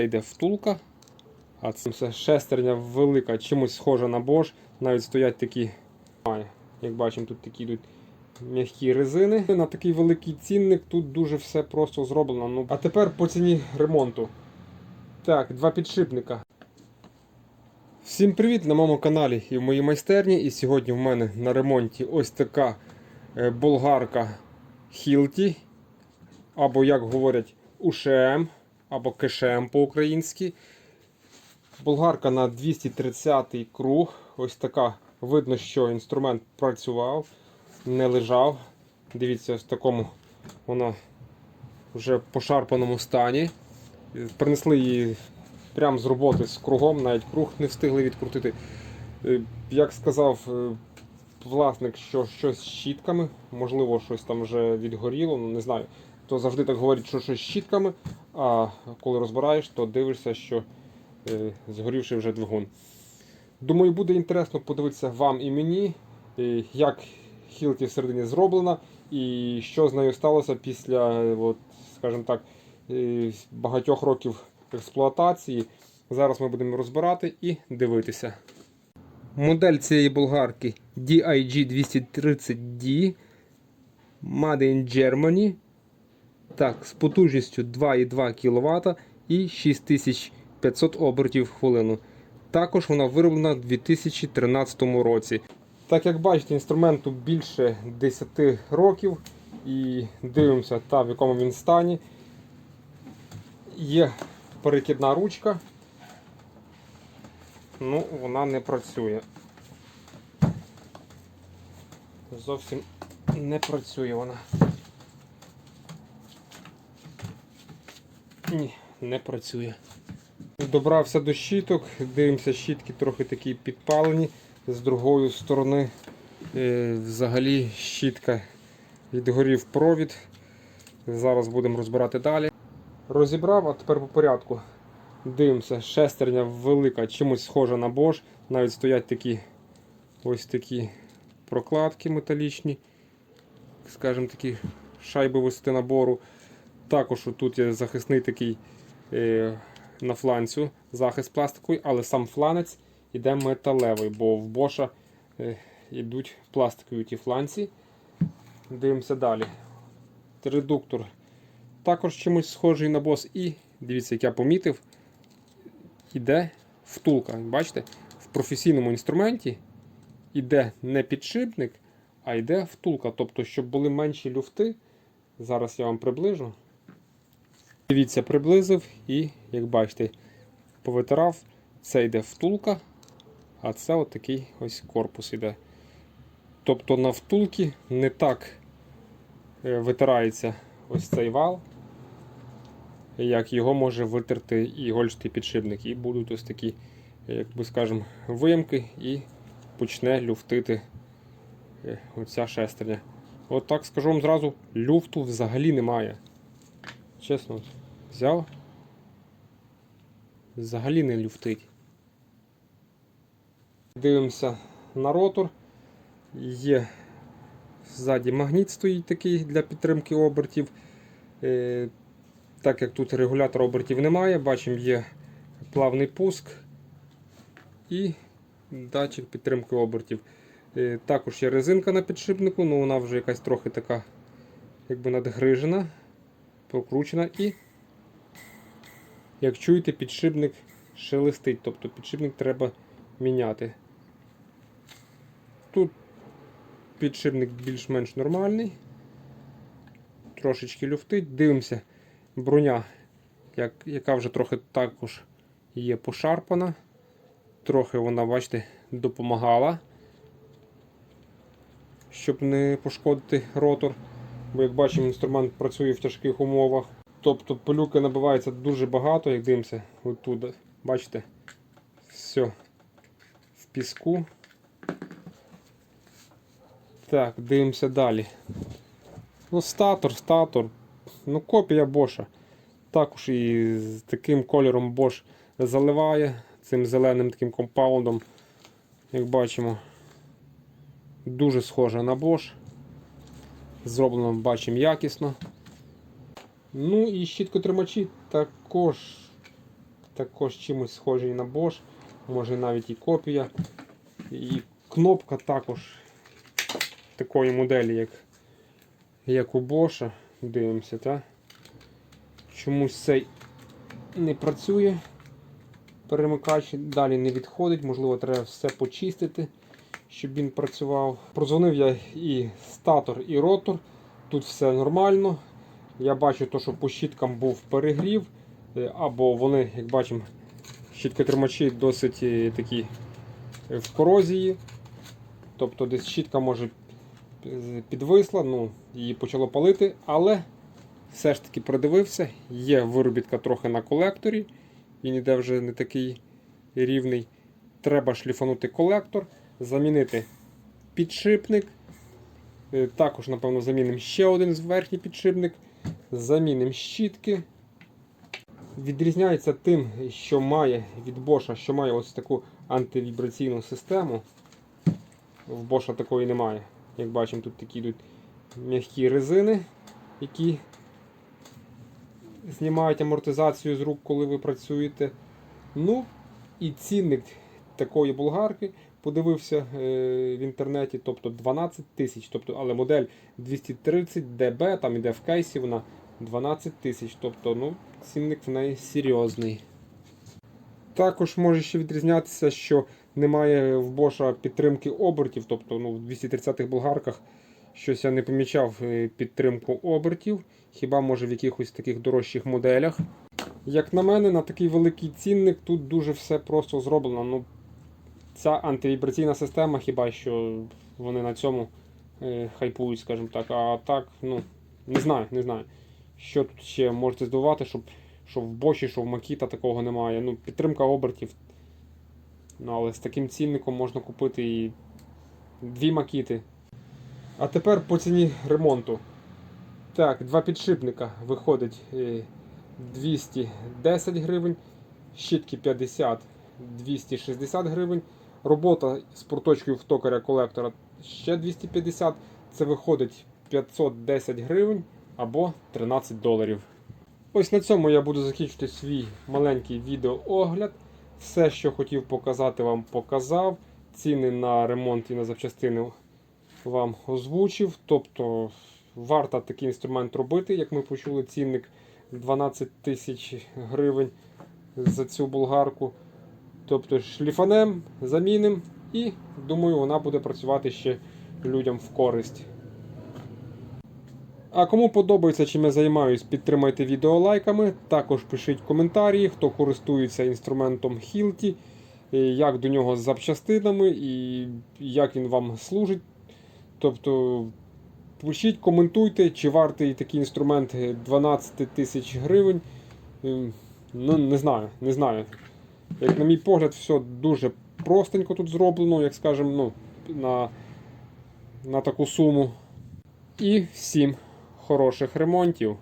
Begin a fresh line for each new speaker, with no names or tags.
йде втулка. А це шестерня велика, чимось схожа на Bosch. Навіть стоять такі, як бачимо, тут такі йдуть м'які резини. На такий великий цінник тут дуже все просто зроблено. Ну, а тепер по ціні ремонту. Так, два підшипника. Всім привіт на моєму каналі і в моїй майстерні. І сьогодні в мене на ремонті ось така е, болгарка Hilti, або, як говорять, УШМ, або КШМ по-українськи. Болгарка на 230 круг. Ось така. Видно, що інструмент працював, не лежав. Дивіться, в такому вона вже пошарпаному стані. Принесли її прямо з роботи з кругом, навіть круг не встигли відкрутити. Е, Як сказав е, власник, що щось з щітками, можливо, щось там вже відгоріло, ну не знаю. То завжди так говорять, що щось з щітками, а коли розбираєш, то дивишся, що е, згорівший вже двигун. Думаю, буде інтересно подивитися вам і мені, е, як Хілті всередині зроблена і що з нею сталося після, от, скажімо так, е, багатьох років експлуатації. Зараз ми будемо розбирати і дивитися. Модель цієї болгарки DIG 230D Made in Germany. Так, з потужністю 2,2 кВт і 6500 обертів в хвилину. Також вона вироблена в 2013 році. Так як бачите, інструменту більше 10 років і дивимося, та, в якому він стані. Є перекидна ручка. Ну, вона не працює. Зовсім не працює вона. Ні, не працює. Добрався до щіток, дивимося, щітки трохи такі підпалені. З другої сторони е, взагалі щітка відгорів провід. Зараз будемо розбирати далі. Розібрав, а тепер по порядку. Дивимося, шестерня велика, чимось схожа на Bosch. Навіть стоять такі ось такі прокладки металічні, скажімо такі шайби висоти набору. Також тут є захисний такий е, на фланцю захист пластиковий, але сам фланець іде металевий, бо в Боша е, йдуть пластикові ті фланці. Дивимося далі. Редуктор також чимось схожий на бос. І дивіться, як я помітив, іде втулка. Бачите, в професійному інструменті іде не підшипник, а йде втулка. Тобто, щоб були менші люфти. Зараз я вам приближу. Дивіться, приблизив і, як бачите, повитирав. Це йде втулка, а це отакий ось корпус іде. Тобто на втулці не так е, витирається ось цей вал, як його може витерти ігольчатий підшипник. І будуть ось такі, як би скажемо, виямки і почне люфтити е, оця шестерня. От так скажу вам зразу, люфту взагалі немає. Чесно, взяв. Взагалі не люфтить. Дивимося на ротор. Є ззаді магніт стоїть такий для підтримки обертів. Е, Так як тут регулятора обертів немає, бачимо, є плавний пуск і датчик підтримки обертів. Е, Також є резинка на підшипнику, але вона вже якась трохи така якби надгрижена, покручена і, як чуєте, підшипник шелестить, тобто підшипник треба міняти. Тут підшипник більш-менш нормальний, трошечки люфтить, дивимося, броня, як, яка вже трохи також є пошарпана. Трохи вона, бачите, допомагала, щоб не пошкодити ротор. Бо, як бачимо, інструмент працює в тяжких умовах. Тобто пилюки набивається дуже багато, як дивимося, отут, бачите, все в піску. Так, дивимося далі. Ну, статор, статор. Ну, копія Боша. Також і з таким кольором Bosch заливає цим зеленим таким компаундом, як бачимо, дуже схоже на Bosch. Зроблено, бачимо, якісно. Ну і щіткотримачі також також чимось схожий на Bosch, може навіть і копія. І кнопка також такої моделі, як, як у Bosch. Дивимося, так? Чомусь цей не працює. Перемикач далі не відходить, можливо, треба все почистити, щоб він працював. Прозвонив я і статор, і ротор. Тут все нормально. Я бачу, то, що по щіткам був перегрів, е, або вони, як бачимо, щіткотримачі досить е, такі е, в корозії. Тобто десь щітка може підвисла, ну, її почало палити, але все ж таки придивився, є виробітка трохи на колекторі, він іде вже не такий рівний. Треба шліфанути колектор, замінити підшипник. Е, Також, напевно, замінимо ще один верхній підшипник, замінимо щітки. Відрізняється тим, що має від Bosch, що має ось таку антивібраційну систему. В Bosch такої немає. Як бачимо, тут такі йдуть м'які резини, які знімають амортизацію з рук, коли ви працюєте. Ну, і цінник такої болгарки подивився е, в інтернеті, тобто 12 тисяч. Тобто, але модель 230 DB, там іде в кейсі, вона 12 тисяч. Тобто, ну, цінник в неї серйозний. Також може ще відрізнятися, що немає в Bosch підтримки обертів, тобто ну, в 230-х болгарках щось я не помічав е, підтримку обертів, хіба може в якихось таких дорожчих моделях. Як на мене, на такий великий цінник тут дуже все просто зроблено. Ну, ця антивібраційна система, хіба що вони на цьому е, хайпують, скажімо так. А так, ну, не знаю, не знаю. Що тут ще можете здивувати, щоб що в Боші, що в Макіта такого немає. Ну, підтримка обертів. Ну, але з таким цінником можна купити і дві макіти. А тепер по ціні ремонту. Так, два підшипника виходить е, 210 гривень, щітки 50 260 гривень. Робота з проточкою в токаря колектора ще 250. Це виходить 510 гривень або 13 доларів. Ось на цьому я буду закінчити свій маленький відеоогляд. Все, що хотів показати, вам показав. Ціни на ремонт і на запчастини вам озвучив. Тобто варто такий інструмент робити, як ми почули, цінник 12 тисяч гривень за цю болгарку. Тобто шліфанем, заміним і думаю, вона буде працювати ще людям в користь. А кому подобається, чим я займаюсь, підтримайте відео лайками. Також пишіть коментарі, хто користується інструментом Hilti, як до нього з запчастинами і як він вам служить. Тобто пишіть, коментуйте, чи вартий такий інструмент 12 тисяч гривень. Ем, Ну, не знаю, не знаю. Як на мій погляд, все дуже простенько тут зроблено, як скажемо, ну, на, на таку суму. І всім хороших ремонтів.